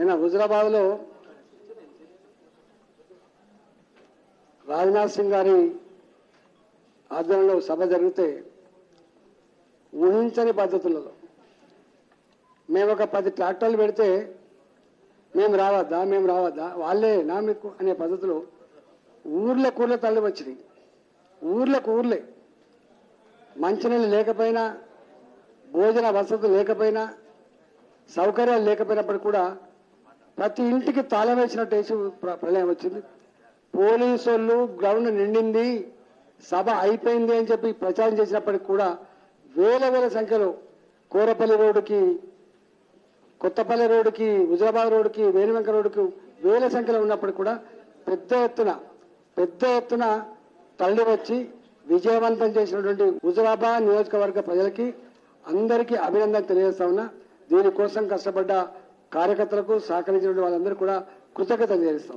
నిన్న హుజరాబాద్లో రాజ్నాథ్ సింగ్ గారి ఆధ్వర్యంలో సభ జరిగితే ఊహించని పద్ధతులలో మేము ఒక పది ట్రాక్టర్లు పెడితే మేము రావద్దా మేము రావద్దా వాళ్ళే నా మీకు అనే పద్ధతిలో ఊర్లకు ఊర్లే తల్లి వచ్చినాయి. ఊర్లకు ఊర్లే మంచినీళ్ళు లేకపోయినా భోజన వసతులు లేకపోయినా సౌకర్యాలు లేకపోయినప్పటికీ కూడా ప్రతి ఇంటికి తాళం వేసినట్టు వేసి ప్ర- ప్రళయం వచ్చింది. పోలీసు వాళ్ళు గ్రౌండ్ నిండింది. సభ అయిపోయింది అని చెప్పి ప్రచారం చేసినప్పటికి కూడా వేల వేల సంఖ్యలో కోరపల్లి రోడ్డుకి కొత్తపల్లి రోడ్డుకి హుజరాబాద్ రోడ్డుకి వేణువెంక రోడ్డుకి వేల సంఖ్యలో ఉన్నప్పటికి కూడా పెద్ద ఎత్తున పెద్ద ఎత్తున తరలి వచ్చి విజయవంతం చేసినటువంటి హుజరాబాద్ నియోజకవర్గ ప్రజలకి అందరికీ అభినందన తెలియజేస్తా ఉన్నా. దీనికోసం కష్టపడ్డ కార్యకర్తలకు సహకరించిన వాళ్ళందరూ కూడా కృతజ్ఞత తెలియజేస్తా